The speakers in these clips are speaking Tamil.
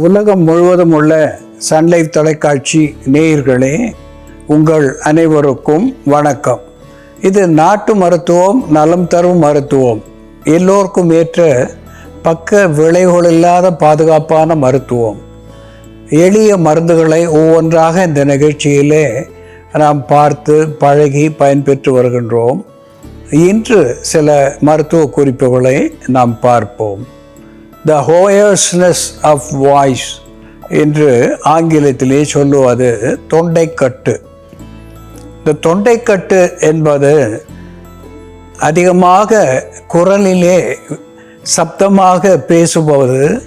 உலகம் முழுவதும் உள்ள சன்லைஃப் தொலைக்காட்சி நேயர்களே உங்கள் அனைவருக்கும் வணக்கம். இது நாட்டு மருத்துவம் நலம் தரும் மருத்துவம். எல்லோருக்கும் ஏற்ற பக்க விளைவுகள் இல்லாத பாதுகாப்பான மருத்துவம். எளிய மருந்துகளை ஒவ்வொன்றாக இந்த நிகழ்ச்சியிலே நாம் பார்த்து பழகி பயன்பெற்று வருகின்றோம். இன்று சில மருத்துவ குறிப்புகளை நாம் பார்ப்போம். த ஹோயர்ஸ்னஸ் ஆஃப் வாய்ஸ் என்று ஆங்கிலத்திலே சொல்லுவது தொண்டைக்கட்டு. இந்த தொண்டைக்கட்டு என்பது அதிகமாக குரலிலே சப்தமாக பேசுவது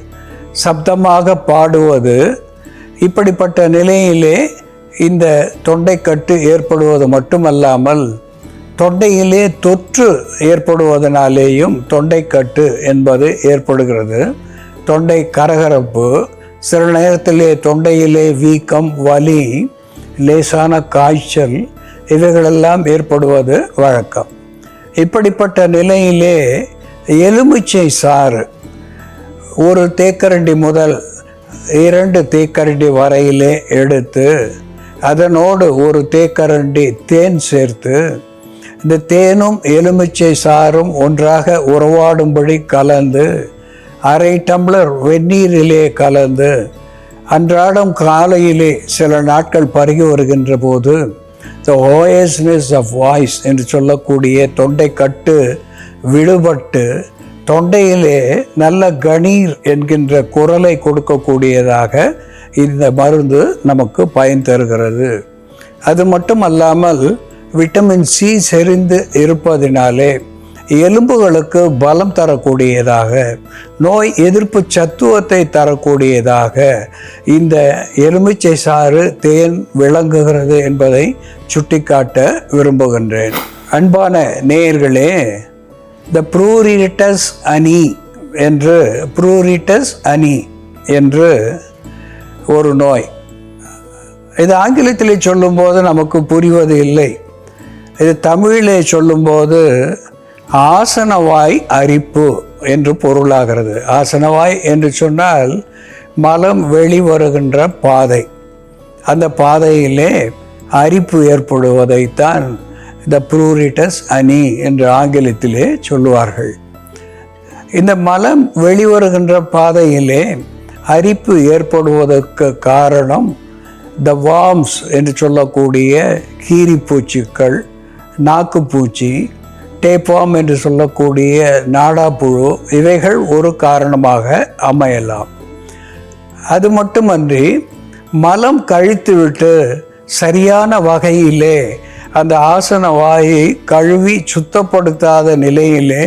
சப்தமாக பாடுவது இப்படிப்பட்ட நிலையிலே இந்த தொண்டைக்கட்டு ஏற்படுவது மட்டுமல்லாமல் தொண்டையிலே தொற்று ஏற்படுவதனாலேயும் தொண்டைக்கட்டு என்பது ஏற்படுகிறது. தொண்டை கரகரப்பு சில நேரத்திலே தொண்டையிலே வீக்கம் வலி லேசான காய்ச்சல் இவைகளெல்லாம் ஏற்படுவது வழக்கம். இப்படிப்பட்ட நிலையிலே எலுமிச்சை சாறு ஒரு தேக்கரண்டி முதல் இரண்டு தேக்கரண்டி வரையிலே எடுத்து அதனோடு ஒரு தேக்கரண்டி தேன் சேர்த்து இந்த தேனும் எலுமிச்சை சாறும் ஒன்றாக உறவாடும்படி கலந்து அரை டம்ளர் வெந்நீரிலே கலந்து அன்றாடம் காலையிலே சில நாட்கள் பருகி வருகின்ற போது த ஓயஸ்னஸ் ஆஃப் வாய்ஸ் என்று சொல்லக்கூடிய தொண்டை கட்டு விடுபட்டு தொண்டையிலே நல்ல கணீர் என்கின்ற குரலை கொடுக்கக்கூடியதாக இந்த மருந்து நமக்கு பயன் தருகிறது. அது மட்டும் அல்லாமல் விட்டமின் சி செறிந்து இருப்பதினாலே எலும்புகளுக்கு பலம் தரக்கூடியதாக நோய் எதிர்ப்பு சத்துவத்தை தரக்கூடியதாக இந்த எலுமிச்சை சாறு தேன் விளங்குகிறது என்பதை சுட்டிக்காட்ட விரும்புகின்றேன். அன்பான நேயர்களே த ப்ரூரிட்டஸ் அனி என்று ப்ரூரிட்டஸ் அனி என்று ஒரு நோய். இது ஆங்கிலத்தில் சொல்லும்போது நமக்கு புரிவது இல்லை. இது தமிழிலே சொல்லும்போது ஆசனவாய் அரிப்பு என்று பொருளாகிறது. ஆசனவாய் என்று சொன்னால் மலம் வெளிவருகின்ற பாதை. அந்த பாதையிலே அரிப்பு ஏற்படுவதைத்தான் த ப்ரூரிட்டஸ் அணி என்று ஆங்கிலத்திலே சொல்லுவார்கள். இந்த மலம் வெளிவருகின்ற பாதையிலே அரிப்பு ஏற்படுவதற்கு காரணம் த வார்ம்ஸ் என்று சொல்லக்கூடிய கீரிப்பூச்சிக்கள் நாக்குப்பூச்சி டேப்பாம் என்று சொல்லக்கூடிய நாடாப்புழு இவைகள் ஒரு காரணமாக அமையலாம். அது மட்டுமன்றி மலம் கழித்துவிட்டு சரியான வகையிலே அந்த ஆசன வாயை கழுவி சுத்தப்படுத்தாத நிலையிலே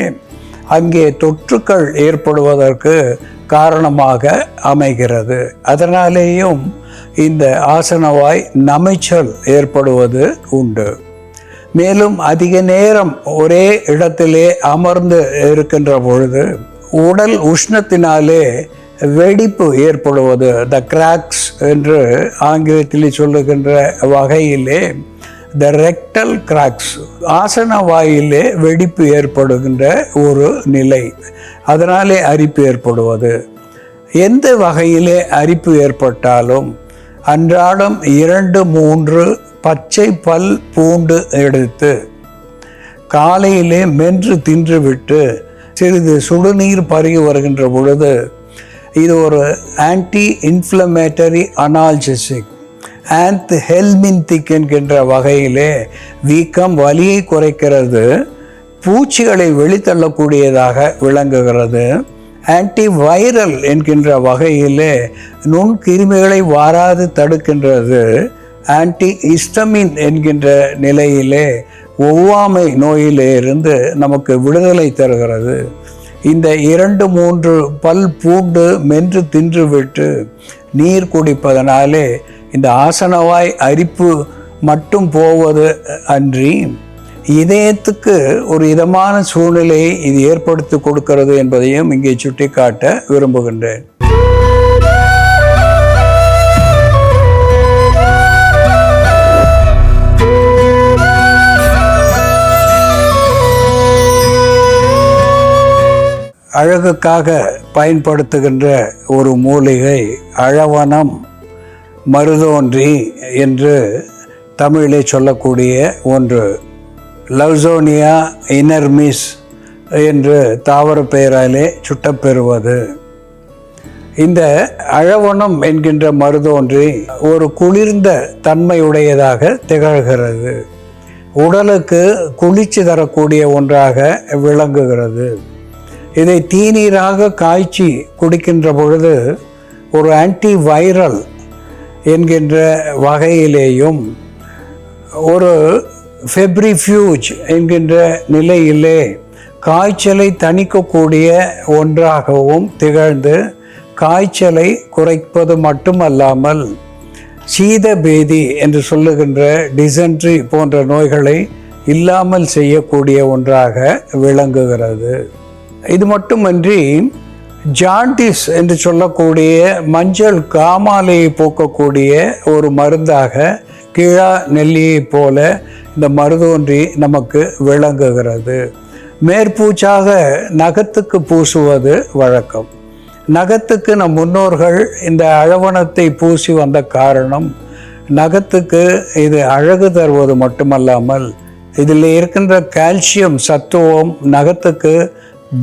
அங்கே தொற்றுக்கள் ஏற்படுவதற்கு காரணமாக அமைகிறது. அதனாலேயும் இந்த ஆசனவாய் நமைச்சல் ஏற்படுவது உண்டு. மேலும் அதிக நேரம் ஒரே இடத்திலே அமர்ந்து இருக்கின்ற பொழுது உடல் உஷ்ணத்தினாலே வெடிப்பு ஏற்படுவது த கிராக்ஸ் என்று ஆங்கிலத்தில் சொல்லுகின்ற வகையிலே த ரெக்டல் கிராக்ஸ் ஆசன வாயிலே வெடிப்பு ஏற்படுகின்ற ஒரு நிலை. அதனாலே அரிப்பு ஏற்படுவது. எந்த வகையிலே அரிப்பு ஏற்பட்டாலும் அன்றாடம் இரண்டு மூன்று பச்சை பல் பூண்டு எடுத்து காலையிலே மென்று தின்றுவிட்டு சிறிது சுடுநீர் பருகி வருகின்ற பொழுது இது ஒரு anti inflammatory analgesic anthelmintic என்கின்ற வகையிலே வீக்கம் வலியை குறைக்கிறது பூச்சிகளை வெளித்தள்ளக்கூடியதாக விளங்குகிறது. ஆன்டி வைரல் என்கின்ற வகையிலே நுண்கிருமிகளை வாராது தடுக்கின்றது. ஆன்டி இஸ்டமின் என்கின்ற நிலையிலே ஒவ்வாமை நோயிலிருந்து நமக்கு விடுதலை தருகிறது. இந்த இரண்டு மூன்று பல் பூண்டு மென்று தின்றுவிட்டு நீர் குடிப்பதனாலே இந்த ஆசனவாய் அரிப்பு மட்டும் போவது அன்றி இதயத்துக்கு ஒரு இதமான சூழ்நிலையை இது ஏற்படுத்தி கொடுக்கிறது என்பதையும் இங்கே சுட்டிக்காட்ட விரும்புகின்றேன். அழகுக்காக பயன்படுத்துகின்ற ஒரு மூலிகை அழவனம் மருதோன்றி என்று தமிழிலே சொல்லக்கூடிய ஒன்று. லவ்சோனியா இனர்மிஸ் என்று தாவர பெயராலே சுட்டப்பெறுவது. இந்த அழவனம் என்கின்ற மருதோன்றி ஒரு குளிர்ந்த தன்மையுடையதாக திகழ்கிறது. உடலுக்கு குளிர்ச்சி தரக்கூடிய ஒன்றாக விளங்குகிறது. இதை தீநீராக காய்ச்சி குடிக்கின்ற பொழுது ஒரு ஆன்டி வைரல் என்கின்ற வகையிலேயும் ஒரு ஃபெப்ரிஃப்யூஜ் என்கின்ற நிலையிலே காய்ச்சலை தணிக்கக்கூடிய ஒன்றாகவும் திகழ்ந்து காய்ச்சலை குறைப்பது மட்டுமல்லாமல் சீத பேதி என்று சொல்லுகின்ற டிசென்ட்ரி போன்ற நோய்களை இல்லாமல் செய்யக்கூடிய ஒன்றாக விளங்குகிறது. இது மட்டுமன்றி ஜாண்டிஸ் என்று சொல்லக்கூடிய மஞ்சள் காமாலையை போக்கக்கூடிய ஒரு மருந்தாக கிழா நெல்லியைப் போல இந்த மருதோன்றி நமக்கு விளங்குகிறது. மேற்பூச்சாக நகத்துக்கு பூசுவது வழக்கம். நகத்துக்கு நம் முன்னோர்கள் இந்த அழவணத்தை பூசி வந்த காரணம் நகத்துக்கு இது அழகு தருவது மட்டுமல்லாமல் இதில் இருக்கின்ற கால்சியம் சத்துவம் நகத்துக்கு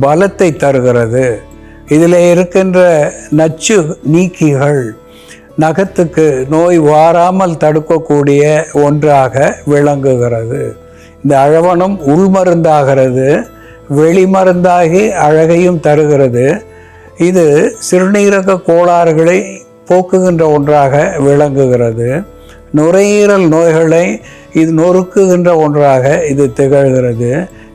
பலத்தை தருகிறது. இதில் இருக்கின்ற நச்சு நீக்கிகள் நகத்துக்கு நோய் வாராமல் தடுக்கக்கூடிய ஒன்றாக விளங்குகிறது. இந்த அழவனம் உள்மருந்தாகிறது வெளிமருந்தாகி அழகையும் தருகிறது. இது சிறுநீரக கோளாறுகளை போக்குகின்ற ஒன்றாக விளங்குகிறது. நுரையீரல் நோய்களை இது நொறுக்குகின்ற ஒன்றாக இது திகழ்கிறது.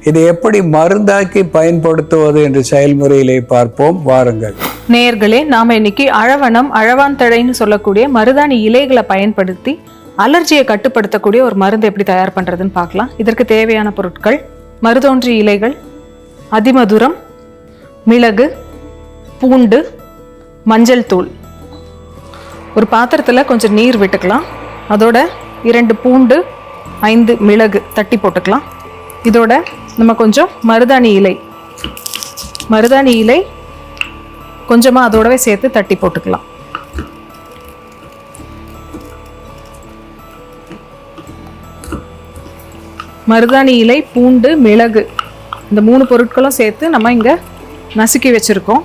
இதை எப்படி மருந்தாக்கி பயன்படுத்துவது என்று செயல்முறையிலே பார்ப்போம். வாருங்கள். நேர்களே நாம் இன்னைக்கு அழவனம் அழவாந்தழைன்னு சொல்லக்கூடிய மருதாணி இலைகளை பயன்படுத்தி அலர்ஜியை கட்டுப்படுத்தக்கூடிய ஒரு மருந்து எப்படி தயார் பண்ணுறதுன்னு பார்க்கலாம். இதற்கு தேவையான பொருட்கள் மருதோன்றி இலைகள் அதிமதுரம் மிளகு பூண்டு மஞ்சள் தூள். ஒரு பாத்திரத்தில் கொஞ்சம் நீர் விட்டுக்கலாம். அதோட இரண்டு பூண்டு ஐந்து மிளகு தட்டி போட்டுக்கலாம். இதோட நம்ம கொஞ்சம் மருதாணி இலை. மருதாணி இலை கொஞ்சமாக அதோடவே சேர்த்து தட்டி போட்டுக்கலாம். மருதாணி இலை பூண்டு மிளகு இந்த மூணு பொருட்களும் சேர்த்து நம்ம இங்கே நசுக்கி வச்சுருக்கோம்.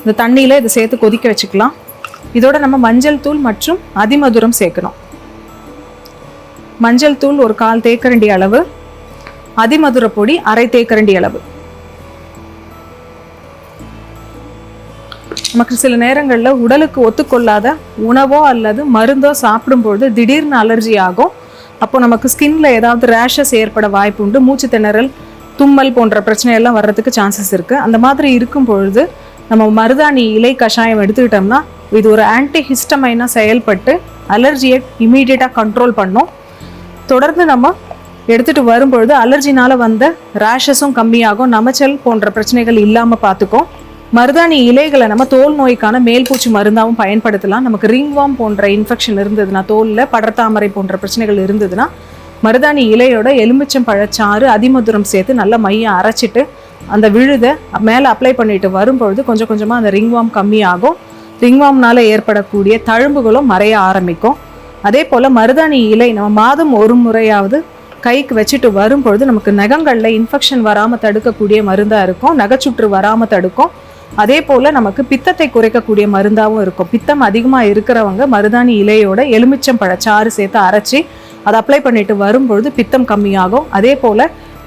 இந்த தண்ணியில் இதை சேர்த்து கொதிக்க வச்சுக்கலாம். இதோட நம்ம மஞ்சள் தூள் மற்றும் அதிமதுரம் சேர்க்கணும். மஞ்சள் தூள் ஒரு கால் தேக்கரண்டி அளவு. அதிமதுர பொடி அரை தேக்கரண்டி அளவு. நமக்கு சில நேரங்களில் உடலுக்கு ஒத்துக்கொள்ளாத உணவோ அல்லது மருந்தோ சாப்பிடும்பொழுது திடீர்னு அலர்ஜி ஆகும். அப்போ நமக்கு ஸ்கின்ல ஏதாவது ரேஷஸ் ஏற்பட வாய்ப்பு உண்டு மூச்சு திணறல் தும்மல் போன்ற பிரச்சனையெல்லாம் வர்றதுக்கு சான்சஸ் இருக்குது அந்த மாதிரி இருக்கும் பொழுது நம்ம மருதாணி இலை கஷாயம் எடுத்துக்கிட்டோம்னா இது ஒரு ஆன்டி ஹிஸ்டமைனாக செயல்பட்டு அலர்ஜியை இமீடியட்டாக கண்ட்ரோல் பண்ணும். தொடர்ந்து நம்ம எடுத்துட்டு வரும்பொழுது அலர்ஜினால வந்த ரேஷஸும் கம்மியாகும். நமச்சல் போன்ற பிரச்சனைகள் இல்லாமல் பார்த்துக்கும் மருதாணி இலைகளை நம்ம தோல் நோய்க்கான மேல்பூச்சி மருந்தாகவும் பயன்படுத்தலாம். நமக்கு ரிங்வாம் போன்ற இன்ஃபெக்ஷன் இருந்ததுன்னா தோலில் படர்தாமரை போன்ற பிரச்சனைகள் இருந்ததுன்னா மருதாணி இலையோட எலுமிச்சம் பழச்சாறு அதிமதுரம் சேர்த்து நல்லா மையம் அரைச்சிட்டு அந்த விழுதை மேலே அப்ளை பண்ணிட்டு வரும்பொழுது கொஞ்சம் கொஞ்சமாக அந்த ரிங்வாம் கம்மியாகும். ரிங்வாம்னால ஏற்படக்கூடிய தழும்புகளும் மறைய ஆரம்பிக்கும். அதே போல் மருதாணி இலை நம்ம மாதம் ஒரு முறையாவது கைக்கு வச்சுட்டு வரும்பொழுது நமக்கு நகங்களில் இன்ஃபெக்ஷன் வராமல் தடுக்கக்கூடிய மருந்தாக இருக்கும். நகைச்சுற்று வராமல் தடுக்கும். அதே போல் நமக்கு பித்தத்தை குறைக்கக்கூடிய மருந்தாகவும் இருக்கும். பித்தம் அதிகமாக இருக்கிறவங்க மருதாணி இலையோட எலுமிச்சம் பழச்சாறு சேர்த்து அரைச்சி அதை அப்ளை பண்ணிட்டு வரும்பொழுது பித்தம் கம்மியாகும். அதே போல்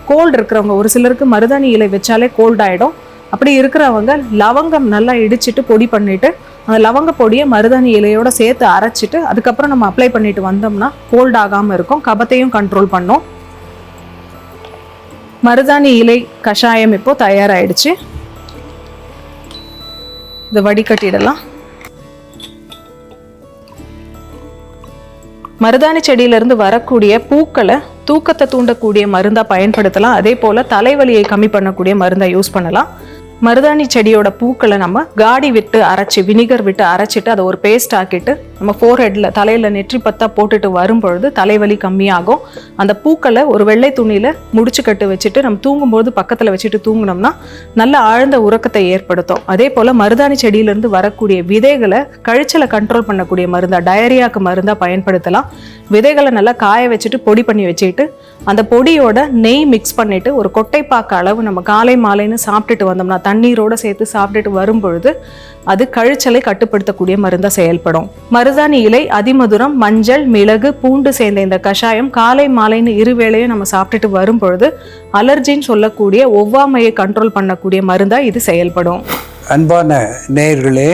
கோல்டு இருக்கிறவங்க ஒரு சிலருக்கு மருதாணி இலை வச்சாலே கோல்ட் ஆகிடும் அப்படி இருக்கிறவங்க லவங்கம் நல்லா இடிச்சிட்டு பொடி பண்ணிவிட்டு அந்த லவங்க பொடியை மருதாணி இலையோட சேர்த்து அரைச்சிட்டு அதுக்கப்புறம் நம்ம அப்ளை பண்ணிட்டு வந்தோம்னா கோல்ட் ஆகாமல் இருக்கும். கபத்தையும் கண்ட்ரோல் பண்ணும். மருதாணி இலை கஷாயம் இப்போ தயாராகிடுச்சு இதை வடிகட்டிடலாம். மருதாணி செடியிலிருந்து வரக்கூடிய பூக்களை தூக்கத்தை தூண்டக்கூடிய மருந்தாக பயன்படுத்தலாம். அதே போல் தலைவலியை கம்மி பண்ணக்கூடிய மருந்தை யூஸ் பண்ணலாம். மருதாணி செடியோட பூக்களை நம்ம காடி விட்டு அரைச்சி வினிகர் விட்டு அரைச்சிட்டு அதை ஒரு பேஸ்ட் ஆக்கிட்டு நம்ம ஃபோர் ஹெட்டில் தலையில் நெற்றி பத்தா போட்டுட்டு வரும்பொழுது தலைவலி கம்மியாகும். அந்த பூக்களை ஒரு வெள்ளை துணியில் முடிச்சு கட்டு வச்சுட்டு நம்ம தூங்கும்போது பக்கத்தில் வச்சுட்டு தூங்கினோம்னா நல்ல ஆழ்ந்த உறக்கத்தை ஏற்படுத்தும். அதே போல் மருதாணி செடியிலேருந்து வரக்கூடிய விதைகளை கழிச்சலை கண்ட்ரோல் பண்ணக்கூடிய மருந்தா டயரியாக்கு மருந்தாக பயன்படுத்தலாம். விதைகளை நல்லா காய வச்சுட்டு பொடி பண்ணி வச்சுக்கிட்டு அந்த பொடியோட நெய் மிக்ஸ் பண்ணிட்டு ஒரு கொட்டைப்பாக்க அளவு நம்ம காலை மாலைன்னு சாப்பிட்டுட்டு வந்தோம்னா தண்ணீரோட சேர்த்து சாப்பிட்டுட்டு வரும்பொழுது அது கழிச்சலை கட்டுப்படுத்தக்கூடிய மருந்தாக செயல்படும். மருதாணி இலை அதிமதுரம் மஞ்சள் மிளகு பூண்டு சேர்ந்த இந்த கஷாயம் காலை மாலைன்னு இருவேளையும் நம்ம சாப்பிட்டுட்டு வரும்பொழுது அலர்ஜின்னு சொல்லக்கூடிய ஒவ்வாமையை கண்ட்ரோல் பண்ணக்கூடிய மருந்தாக இது செயல்படும். அன்பான நேயர்களே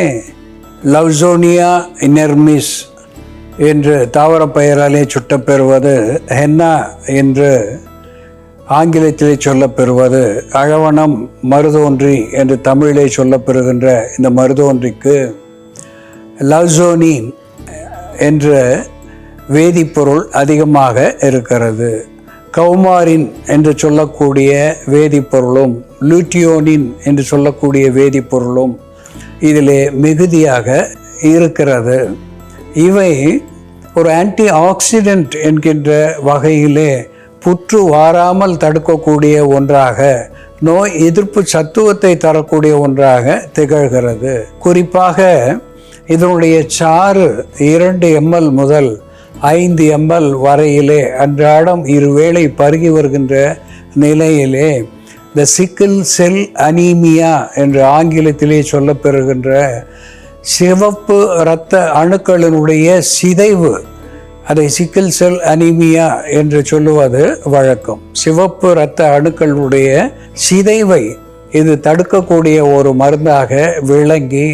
லவ்சோனியா இனர்மிஸ் என்று தாவர பெயராலே சுட்டப்பெறுவது ஹென்னா என்று ஆங்கிலத்திலே சொல்லப்பெறுவது அழவனம் மருதோன்றி என்று தமிழிலே சொல்லப்பெறுகின்ற இந்த மருதோன்றிக்கு லவ்சோனின் என்ற வேதிப்பொருள் அதிகமாக இருக்கிறது. கௌமாரின் என்று சொல்லக்கூடிய வேதிப்பொருளும் லூட்டியோனின் என்று சொல்லக்கூடிய வேதிப்பொருளும் இதிலே மிகுதியாக இருக்கிறது. இவை ஒரு ஆன்டி ஆக்சிடென்ட் என்கின்ற வகையிலே புற்று வாராமல் தடுக்கக்கூடிய ஒன்றாக நோய் எதிர்ப்பு சத்துவத்தை தரக்கூடிய ஒன்றாக திகழ்கிறது. குறிப்பாக இதனுடைய சாறு இரண்டு எம்எல் முதல் ஐந்து எம்எல் வரையிலே அன்றாடம் இருவேளை பருகி வருகின்ற நிலையிலே த சிக்கில் செல் அனீமியா என்று ஆங்கிலத்திலே சொல்லப்பெறுகின்ற சிவப்பு இரத்த அணுக்களினுடைய சிதைவு அதை சிக்கில் செல் அனீமியா என்று சொல்லுவது வழக்கம். சிவப்பு இரத்த அணுக்களுடைய சிதைவை இது தடுக்கக்கூடிய ஒரு மருந்தாக விளங்கி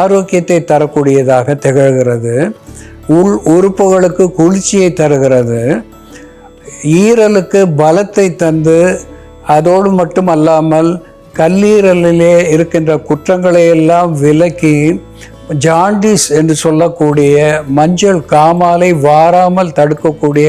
ஆரோக்கியத்தை தரக்கூடியதாக திகழ்கிறது. உள் உறுப்புகளுக்கு குளிர்ச்சியை தருகிறது. ஈரலுக்கு பலத்தை தந்து அதோடு மட்டுமல்லாமல் கல்லீரலிலே இருக்கின்ற குற்றங்களை எல்லாம் விலக்கி ஜாண்டிஸ் என்று சொல்லக்கூடிய மஞ்சள் காமாலை வாராமல் தடுக்கக்கூடிய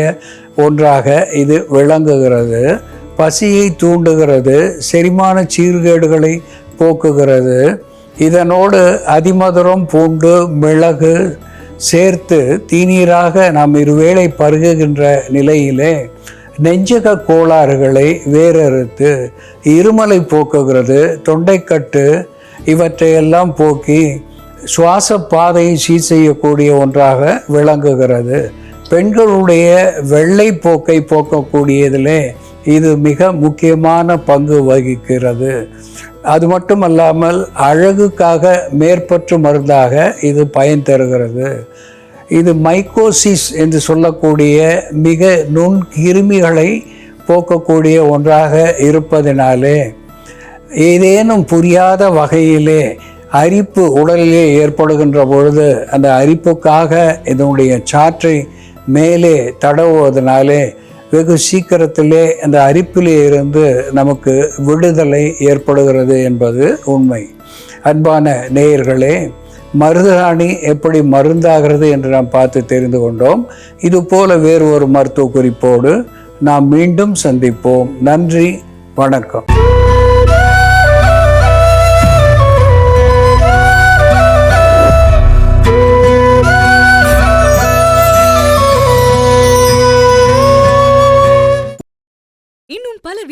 ஒன்றாக இது விளங்குகிறது. பசியை தூண்டுகிறது செரிமான சீர்கேடுகளை போக்குகிறது. இதனோடு அதிமதுரம் பூண்டு மிளகு சேர்த்து தீநீராக நாம் இருவேளை பருகுகின்ற நிலையிலே நெஞ்சக கோளாறுகளை வேறறுத்து இருமலை போக்குகிறது தொண்டைக்கட்டு இவற்றையெல்லாம் போக்கி சுவாச பாதையை சீர் செய்யக்கூடிய ஒன்றாக விளங்குகிறது. பெண்களுடைய வெள்ளை போக்கை போக்கக்கூடியதிலே இது மிக முக்கியமான பங்கு வகிக்கிறது. அது மட்டுமல்லாமல் அழகுக்காக மேற்பற்று மருந்தாக இது பயன் தருகிறது. இது மைக்கோசிஸ் என்று சொல்லக்கூடிய மிக நுண் கிருமிகளை போக்கக்கூடிய ஒன்றாக இருப்பதினாலே ஏதேனும் புரியாத வகையிலே அரிப்பு உடலிலே ஏற்படுகின்ற பொழுது அந்த அரிப்புக்காக இதனுடைய சாற்றை மேலே தடவுவதனாலே வெகு சீக்கிரத்திலே அந்த அரிப்பிலே இருந்து நமக்கு விடுதலை ஏற்படுகிறது என்பது உண்மை. அன்பான நேயர்களே மருதாணி எப்படி மருந்தாகிறது என்று நாம் பார்த்து தெரிந்து கொண்டோம். இது போல வேறு ஒரு மருத்துவ குறிப்போடு நாம் மீண்டும் சந்திப்போம். நன்றி வணக்கம்.